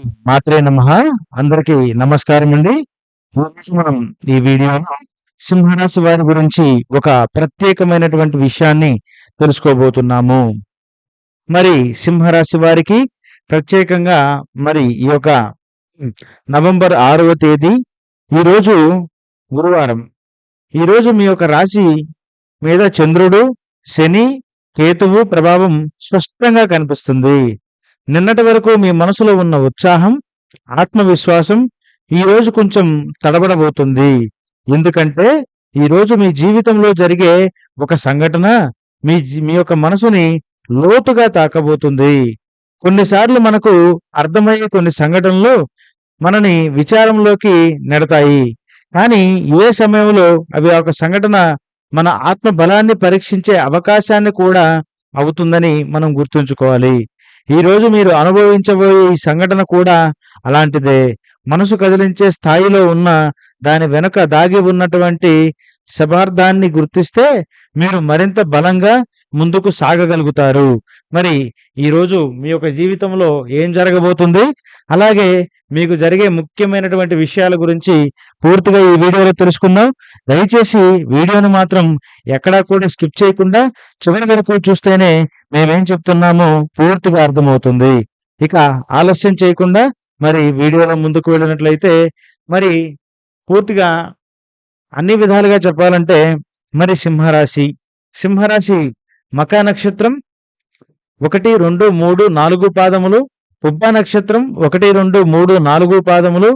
మాత్రే నమ. అందరికి నమస్కారం అండి. మనం ఈ వీడియోలో సింహరాశి వారి గురించి ఒక ప్రత్యేకమైనటువంటి విషయాన్ని తెలుసుకోబోతున్నాము. మరి సింహరాశి వారికి ప్రత్యేకంగా మరి ఈ యొక్క నవంబర్ ఆరవ తేదీ ఈరోజు గురువారం. ఈరోజు మీ యొక్క రాశి మీద చంద్రుడు శని కేతువు ప్రభావం స్పష్టంగా కనిపిస్తుంది. నిన్నటి వరకు మీ మనసులో ఉన్న ఉత్సాహం ఆత్మవిశ్వాసం ఈ రోజు కొంచెం తడబడబోతుంది. ఎందుకంటే ఈ రోజు మీ జీవితంలో జరిగే ఒక సంఘటన మీ మీ యొక్క మనసుని లోతుగా తాకబోతుంది. కొన్నిసార్లు మనకు అర్థమయ్యే కొన్ని సంఘటనలు మనని విచారంలోకి నెడతాయి. కానీ ఏ సమయంలో అవి ఒక సంఘటన మన ఆత్మ బలాన్ని పరీక్షించే అవకాశాన్ని కూడా అవుతుందని మనం గుర్తుంచుకోవాలి. ఈ రోజు మీరు అనుభవించబోయే ఈ సంఘటన కూడా అలాంటిదే. మనసు కదిలించే స్థాయిలో ఉన్న దాని వెనుక దాగి ఉన్నటువంటి శబార్థాన్ని గుర్తిస్తే మీరు మరింత బలంగా ముందుకు సాగగలుగుతారు. మరి ఈరోజు మీ యొక్క జీవితంలో ఏం జరగబోతుంది? అలాగే మీకు జరిగే ముఖ్యమైనటువంటి విషయాల గురించి పూర్తిగా ఈ వీడియోలో తెలుసుకుందాం. దయచేసి వీడియోను మాత్రం ఎక్కడా కూడా స్కిప్ చేయకుండా చివరి వరకు చూస్తేనే మేమేం చెప్తున్నామో పూర్తిగా అర్థమవుతుంది. ఇక ఆలస్యం చేయకుండా మరి వీడియోలో ముందుకు వెళ్ళినట్లయితే మరి పూర్తిగా అన్ని విధాలుగా చెప్పాలంటే మరి సింహరాశి. సింహరాశి మకా నక్షత్రం ఒకటి రెండు మూడు నాలుగు పాదములు పుబ్బ నక్షత్రం ఒకటి రెండు మూడు నాలుగు పాదములు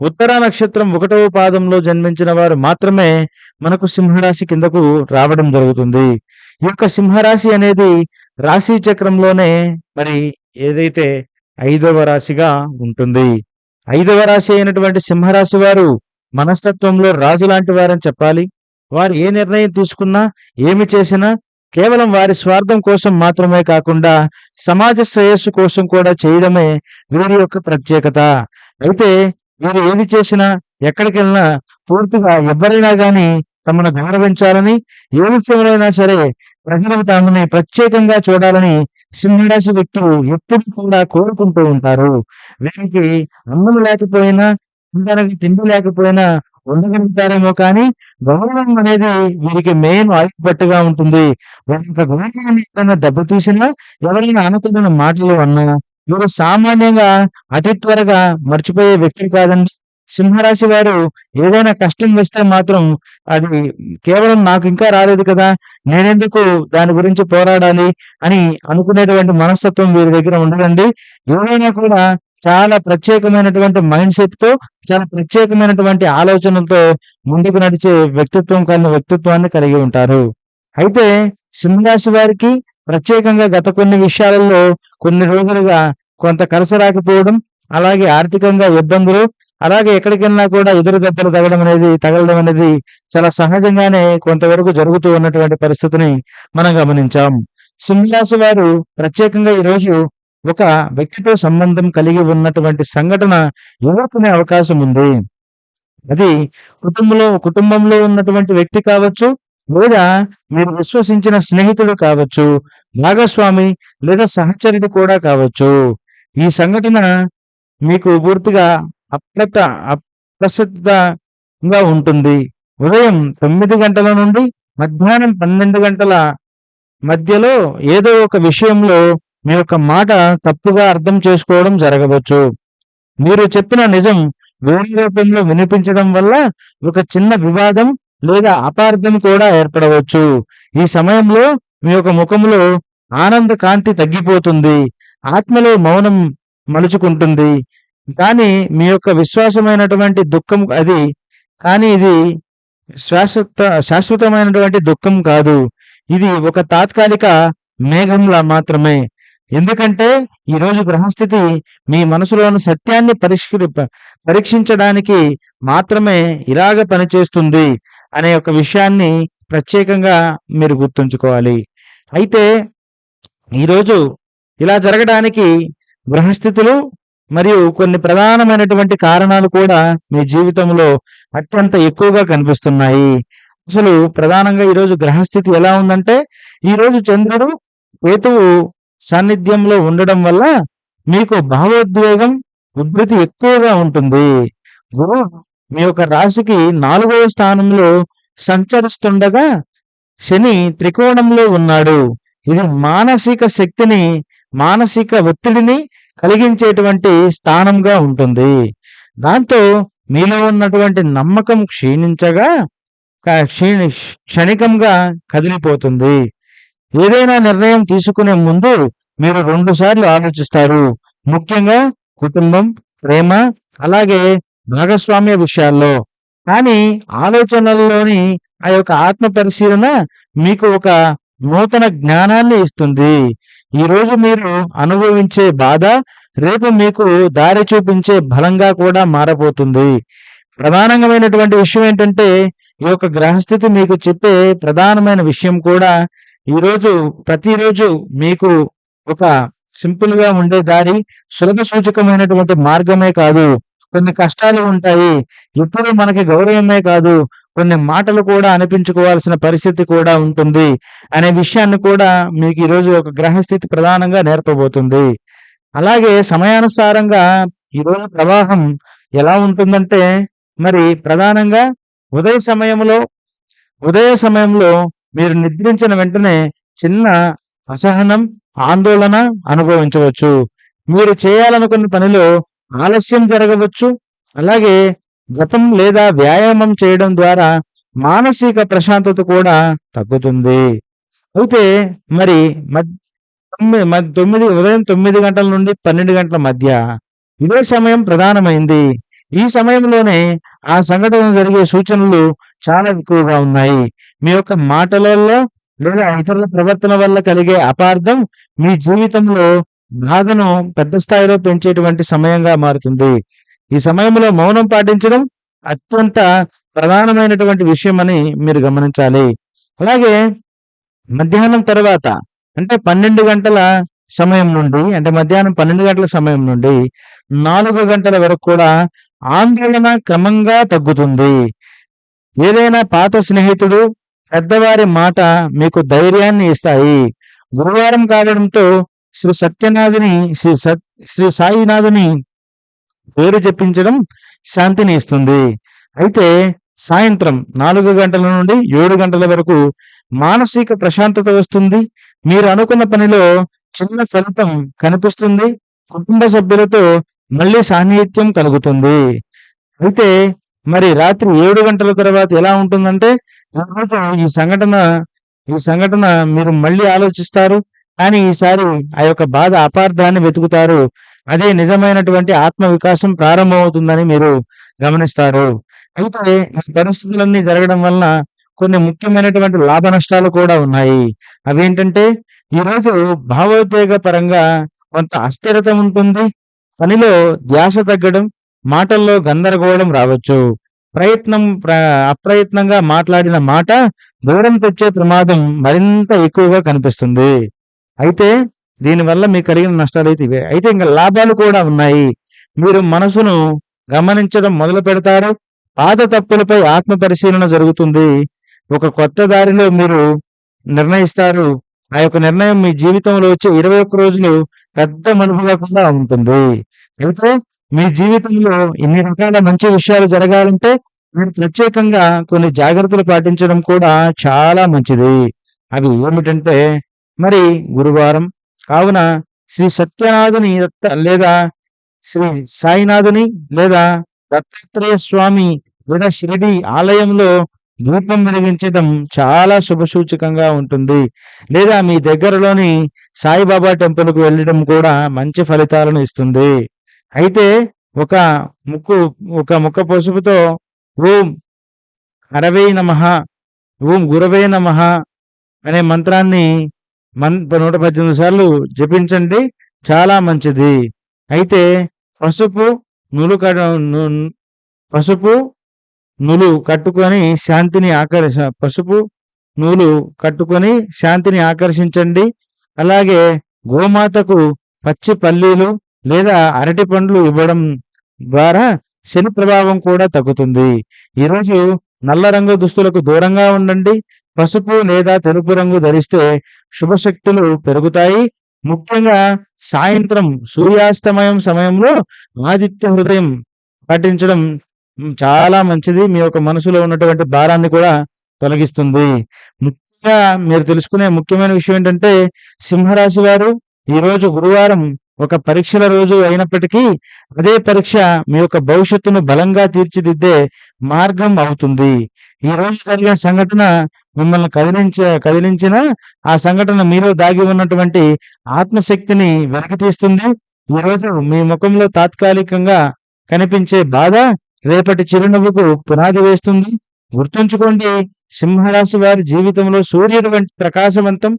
ఉత్తర నక్షత్రం ఒకటవ పాదంలో జన్మించిన వారు మాత్రమే మనకు సింహరాశి కిందకు రావడం జరుగుతుంది. ఈ యొక్క సింహరాశి అనేది రాశి చక్రంలోనే మరి ఏదైతే ఐదవ రాశిగా ఉంటుంది. ఐదవ రాశి అయినటువంటి సింహరాశి వారు మనస్తత్వంలో రాజు లాంటి వారని చెప్పాలి. వారు ఏ నిర్ణయం తీసుకున్నా ఏమి చేసినా కేవలం వారి స్వార్థం కోసం మాత్రమే కాకుండా సమాజ శ్రేయస్సు కోసం కూడా చేయడమే వీరి యొక్క ప్రత్యేకత. అయితే వీరు ఏది చేసినా ఎక్కడికెళ్ళినా పూర్తిగా ఎవరైనా గాని తమను గౌరవించాలని ఏ విషయంలోనైనా సరే ప్రజలు తామని ప్రత్యేకంగా చూడాలని సింహరాశి వ్యక్తులు ఎప్పుడు కూడా కోరుకుంటూ ఉంటారు. వీరికి అన్నం లేకపోయినా తినడానికి తిండి లేకపోయినా ఉండగలుగుతారేమో కానీ గౌరవం అనేది వీరికి మెయిన్ ఆయుపట్టుగా ఉంటుంది. వారి యొక్క గౌరవాన్ని దెబ్బతీసినా ఎవరైనా అనుకున్న మాటలు అన్నా వీరు సామాన్యంగా అతి త్వరగా మర్చిపోయే వ్యక్తులు కాదండి. సింహరాశి వారు ఏదైనా కష్టం వస్తే మాత్రం అది కేవలం నాకు ఇంకా రాలేదు కదా నేనెందుకు దాని గురించి పోరాడాలి అని అనుకునేటువంటి మనస్తత్వం వీరి దగ్గర ఉండదండి. ఎవరైనా కూడా చాలా ప్రత్యేకమైనటువంటి మైండ్ సెట్తో చాలా ప్రత్యేకమైనటువంటి ఆలోచనలతో ముందుకు నడిచే వ్యక్తిత్వం కలిగిన వ్యక్తిత్వాన్ని కలిగి ఉంటారు. అయితే సింహరాశి వారికి ప్రత్యేకంగా గత కొన్ని విషయాలలో కొన్ని రోజులుగా కొంత కలస రాకపోవడం అలాగే ఆర్థికంగా ఇబ్బందులు అలాగే ఎక్కడికైనా కూడా ఎదురు దెబ్బలు తగడం అనేది తగలడం అనేది చాలా సహజంగానే కొంతవరకు జరుగుతూ ఉన్నటువంటి పరిస్థితిని మనం గమనించాం. సింహరాశి వారు ప్రత్యేకంగా ఈ రోజు ఒక వ్యక్తితో సంబంధం కలిగి ఉన్నటువంటి సంఘటన ఎదుర్కొనే అవకాశం ఉంది. అది కుటుంబంలో కుటుంబంలో ఉన్నటువంటి వ్యక్తి కావచ్చు లేదా మీరు విశ్వసించిన స్నేహితుడు కావచ్చు భాగస్వామి లేదా సహచరుడు కూడా కావచ్చు. ఈ సంఘటన మీకు పూర్తిగా అప్రత అప్రసిద్ధంగా ఉంటుంది. ఉదయం తొమ్మిది గంటల నుండి మధ్యాహ్నం పన్నెండు గంటల మధ్యలో ఏదో ఒక విషయంలో మీ యొక్క మాట తప్పుగా అర్థం చేసుకోవడం జరగవచ్చు. మీరు చెప్పిన నిజం వేరే రూపంలో వినిపించడం వల్ల ఒక చిన్న వివాదం లేదా అపార్థం కూడా ఏర్పడవచ్చు. ఈ సమయంలో మీ యొక్క ముఖంలో ఆనంద కాంతి తగ్గిపోతుంది. ఆత్మలో మౌనం మలుచుకుంటుంది. కానీ మీ యొక్క విశ్వాసమైనటువంటి దుఃఖం అది కానీ ఇది శాశ్వత శాశ్వతమైనటువంటి దుఃఖం కాదు. ఇది ఒక తాత్కాలిక మేఘంలా మాత్రమే. ఎందుకంటే ఈరోజు గ్రహస్థితి మీ మనసులోని సత్యాన్ని పరిష్కరి పరీక్షించడానికి మాత్రమే ఇలాగ పనిచేస్తుంది అనే ఒక విషయాన్ని ప్రత్యేకంగా మీరు గుర్తుంచుకోవాలి. అయితే ఈరోజు ఇలా జరగడానికి గ్రహస్థితులు మరియు కొన్ని ప్రధానమైనటువంటి కారణాలు కూడా మీ జీవితంలో అత్యంత ఎక్కువగా కనిపిస్తున్నాయి. అసలు ప్రధానంగా ఈరోజు గ్రహస్థితి ఎలా ఉందంటే ఈ రోజు చంద్రుడు కేతువు సాన్నిధ్యంలో ఉండడం వల్ల మీకు భావోద్వేగం ఉద్భృతి ఎక్కువగా ఉంటుంది. గురువు మీ యొక్క రాశికి నాలుగవ స్థానంలో సంచరిస్తుండగా శని త్రికోణంలో ఉన్నాడు. ఇది మానసిక శక్తిని మానసిక ఒత్తిడిని కలిగించేటువంటి స్థానంగా ఉంటుంది. దాంతో మీలో ఉన్నటువంటి నమ్మకం క్షీణించగా క్షీణి క్షణికంగా కదిలిపోతుంది. ఏదైనా నిర్ణయం తీసుకునే ముందు మీరు రెండు సార్లు ఆలోచిస్తారు. ముఖ్యంగా కుటుంబం ప్రేమ అలాగే భాగస్వామ్య విషయాల్లో. కానీ ఆలోచనల్లోని ఆ యొక్క ఆత్మ పరిశీలన మీకు ఒక నూతన జ్ఞానాన్ని ఇస్తుంది. ఈ రోజు మీరు అనుభవించే బాధ రేపు మీకు దారి చూపించే బలంగా కూడా మారబోతుంది. ప్రధానమైనటువంటి విషయం ఏంటంటే ఈ యొక్క గ్రహస్థితి మీకు చెప్పే ప్రధానమైన విషయం కూడా ఈరోజు ప్రతిరోజు మీకు ఒక సింపుల్గా ఉండే దారి సులభ సూచకమైనటువంటి మార్గమే కాదు. కొన్ని కష్టాలు ఉంటాయి. ఎప్పుడు మనకి గౌరవమే కాదు. కొన్ని మాటలు కూడా అనిపించుకోవాల్సిన పరిస్థితి కూడా ఉంటుంది. అనే విషయాన్ని కూడా మీకు ఈరోజు ఒక గ్రహస్థితి ప్రధానంగా నేర్పబోతుంది. అలాగే సమయానుసారంగా ఈరోజు ప్రవాహం ఎలా ఉంటుందంటే మరి ప్రధానంగా ఉదయ సమయంలో ఉదయ సమయంలో మీరు నిద్రించిన వెంటనే చిన్న అసహనం ఆందోళన అనుభవించవచ్చు. మీరు చేయాలనుకున్న పనిలో ఆలస్యం జరగవచ్చు. అలాగే జపం లేదా వ్యాయామం చేయడం ద్వారా మానసిక ప్రశాంతత కూడా తగ్గుతుంది. అయితే మరి తొమ్మిది తొమ్మిది ఉదయం తొమ్మిది గంటల నుండి పన్నెండు గంటల మధ్య ఇదే సమయం ప్రధానమైంది. ఈ సమయంలోనే ఆ సంఘటన జరిగే సూచనలు చాలా ఎక్కువగా ఉన్నాయి. మీ యొక్క మాటలలో లేదా ఇతరుల ప్రవర్తన వల్ల కలిగే అపార్థం మీ జీవితంలో బాధను పెద్ద స్థాయిలో పెంచేటువంటి సమయంగా మారుతుంది. ఈ సమయంలో మౌనం పాటించడం అత్యంత ప్రధానమైనటువంటి విషయం అని మీరు గమనించాలి. అలాగే మధ్యాహ్నం తర్వాత అంటే పన్నెండు గంటల సమయం నుండి అంటే మధ్యాహ్నం పన్నెండు గంటల సమయం నుండి నాలుగు గంటల వరకు కూడా ఆందోళన క్రమంగా తగ్గుతుంది. ఏదైనా పాత స్నేహితుడు పెద్దవారి మాట మీకు ధైర్యాన్ని ఇస్తాయి. గురువారం కావడంతో శ్రీ సత్యనాథుని శ్రీ సత్ శ్రీ సాయినాథుని పేరు చెప్పించడం శాంతిని ఇస్తుంది. అయితే సాయంత్రం నాలుగు గంటల నుండి ఏడు గంటల వరకు మానసిక ప్రశాంతత వస్తుంది. మీరు అనుకున్న పనిలో చిన్న ఫలితం కనిపిస్తుంది. కుటుంబ సభ్యులతో మళ్ళీ సాన్నిహిత్యం కలుగుతుంది. అయితే మరి రాత్రి ఏడు గంటల తర్వాత ఎలా ఉంటుందంటే ఈ సంఘటన ఈ సంఘటన మీరు మళ్ళీ ఆలోచిస్తారు కానీ ఈసారి ఆ యొక్క బాధ అపార్థాన్ని వెతుకుతారు. అదే నిజమైనటువంటి ఆత్మ వికాసం ప్రారంభమవుతుందని మీరు గమనిస్తారు. అయితే ఈ పరిస్థితులన్నీ జరగడం వలన కొన్ని ముఖ్యమైనటువంటి లాభ నష్టాలు కూడా ఉన్నాయి. అవేంటంటే ఈరోజు భావోద్వేగ పరంగా కొంత అస్థిరత ఉంటుంది. పనిలో ధ్యాస తగ్గడం మాటల్లో గందరగోళం రావచ్చు. ప్రయత్నం ప్ర అప్రయత్నంగా మాట్లాడిన మాట దూరం తెచ్చే ప్రమాదం మరింత ఎక్కువగా కనిపిస్తుంది. అయితే దీనివల్ల మీకు కలిగిన నష్టాలు అయితే ఇవే. అయితే ఇంకా లాభాలు కూడా ఉన్నాయి. మీరు మనసును గమనించడం మొదలు పెడతారు. పాత తప్పులపై ఆత్మ పరిశీలన జరుగుతుంది. ఒక కొత్త దారిలో మీరు నిర్ణయిస్తారు. ఆ యొక్క నిర్ణయం మీ జీవితంలో వచ్చే ఇరవై ఒక్క రోజులు పెద్ద మలుపుగా ఉంటుంది. అయితే మీ జీవితంలో ఇన్ని రకాల మంచి విషయాలు జరగాలంటే మీరు ప్రత్యేకంగా కొన్ని జాగ్రత్తలు పాటించడం కూడా చాలా మంచిది. అవి ఏమిటంటే మరి గురువారం కావున శ్రీ సత్యనాథుని దత్త లేదా శ్రీ సాయినాథుని లేదా దత్తాత్రేయ స్వామి లేదా షిరిడి ఆలయంలో దీపం వెలిగించడం చాలా శుభసూచకంగా ఉంటుంది. లేదా మీ దగ్గరలోని సాయిబాబా టెంపుల్కు వెళ్ళడం కూడా మంచి ఫలితాలను ఇస్తుంది. అయితే ఒక ముక్కు ఒక ముక్క పసుపుతో ఓం అరవై నమః ఓం గురవే నమః అనే మంత్రాన్ని మన్ నూట పద్దెనిమిది సార్లు జపించండి చాలా మంచిది. అయితే పసుపు నులు కడ ను- పసుపు నులు కట్టుకొని శాంతిని ఆకర్ష పసుపు నూలు కట్టుకొని శాంతిని ఆకర్షించండి. అలాగే గోమాతకు పచ్చి పల్లీలు లేదా అరటి పండ్లు ఇవ్వడం ద్వారా శని ప్రభావం కూడా తగ్గుతుంది ఈరోజు నల్ల రంగు దుస్తులకు దూరంగా ఉండండి పసుపు లేదా తెలుపు రంగు ధరిస్తే శుభశక్తులు పెరుగుతాయి ముఖ్యంగా సాయంత్రం సూర్యాస్తమయం సమయంలో ఆదిత్య హృదయం పఠించడం చాలా మంచిది. మీ యొక్క మనసులో ఉన్నటువంటి భారాన్ని కూడా తొలగిస్తుంది. ముఖ్యంగా మీరు తెలుసుకునే ముఖ్యమైన విషయం ఏంటంటే సింహరాశి వారు ఈరోజు గురువారం ఒక పరీక్షల రోజు అయినప్పటికీ అదే పరీక్ష మీ యొక్క భవిష్యత్తును బలంగా తీర్చిదిద్దే మార్గం అవుతుంది. ఈ రోజు జరిగిన సంఘటన మిమ్మల్ని కదిలించ కదిలించిన ఆ సంఘటన మీలో దాగి ఉన్నటువంటి ఆత్మశక్తిని వెలికితీస్తుంది. ఈరోజు మీ ముఖంలో తాత్కాలికంగా కనిపించే బాధ రేపటి చిరునవ్వుకు పునాది వేస్తుంది. గుర్తుంచుకోండి సింహరాశి వారి జీవితంలో సూర్యుడు వంటి ప్రకాశవంతం.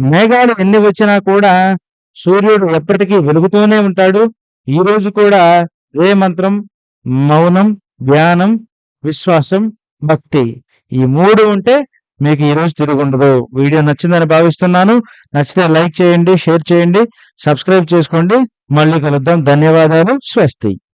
మేఘాలు ఎన్ని వచ్చినా కూడా సూర్యుడు ఎప్పటికీ వెలుగుతూనే ఉంటాడు. ఈ రోజు కూడా ఏ మంత్రం, మౌనం, ధ్యానం, విశ్వాసం, భక్తి ఈ మూడు ఉంటే మీకు ఈరోజు తిరుగుండదు. వీడియో నచ్చిందని భావిస్తున్నాను. నచ్చితే లైక్ చేయండి, షేర్ చేయండి, సబ్స్క్రైబ్ చేసుకోండి. మళ్ళీ కలుద్దాం. ధన్యవాదాలు. స్వస్తి.